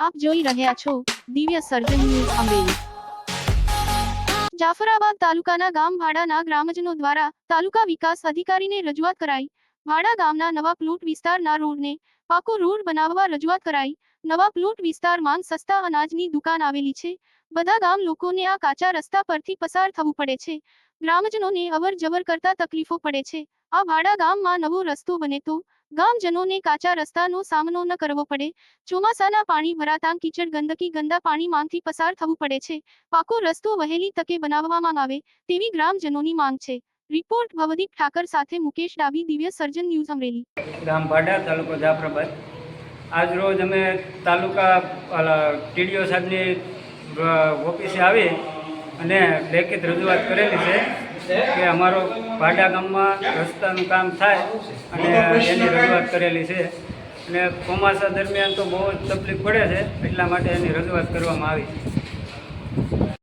આપ જોઈ રહ્યા છો દિવ્ય સર્જન ન્યૂઝ અમરેલી જાફરાબાદ તાલુકાના ગામ ભાડાના ગ્રામજનો દ્વારા તાલુકા વિકાસ અધિકારીને રજૂઆત કરાઈ. ભાડા ગામના નવા પ્લોટ વિસ્તારના રોડને પાકો રોડ બનાવવા રજૂઆત કરાઈ. નવા પ્લોટ વિસ્તારમાં સસ્તા અનાજની દુકાન આવેલી છે. બધા ગામ લોકોને આ કાચા રસ્તા પરથી પસાર થવું પડે છે. ગ્રામજનોને અવર જવર કરતા તકલીફો પડે છે. આ ભાડા ગામમાં નવો રસ્તો બને તો ગામજનોને કાચા રસ્તાનો સામનો ન કરવો પડે. ચોમાસાના પાણી ભરાતા કીચડ ગંદકી ગંદા પાણીમાંથી પસાર થવું પડે છે. પાકો રસ્તો વહેલી તકે બનાવવામાં આવે તેવી ગ્રામજનોની માંગ છે. રિપોર્ટ ભવદીપ ઠાકર સાથે મુકેશ ડાબી દિવ્ય સર્જન ન્યૂઝ અમરેલી. ગામ ભાડા, તાલુકો જાફરાબાદ. આજ રોજ અમે તાલુકા ટીડીઓ સાહેબની ઓફિસે આવી અને લેખિત રજૂઆત કરેલી છે. કે અમારો ભાડા ગામમાં રસ્તાનું કામ થાય અને એની રજૂઆત કરેલી છે. અને ચોમાસા દરમિયાન તો બહુ જ તકલીફ પડે છે એટલા માટે એની રજૂઆત કરવામાં આવી.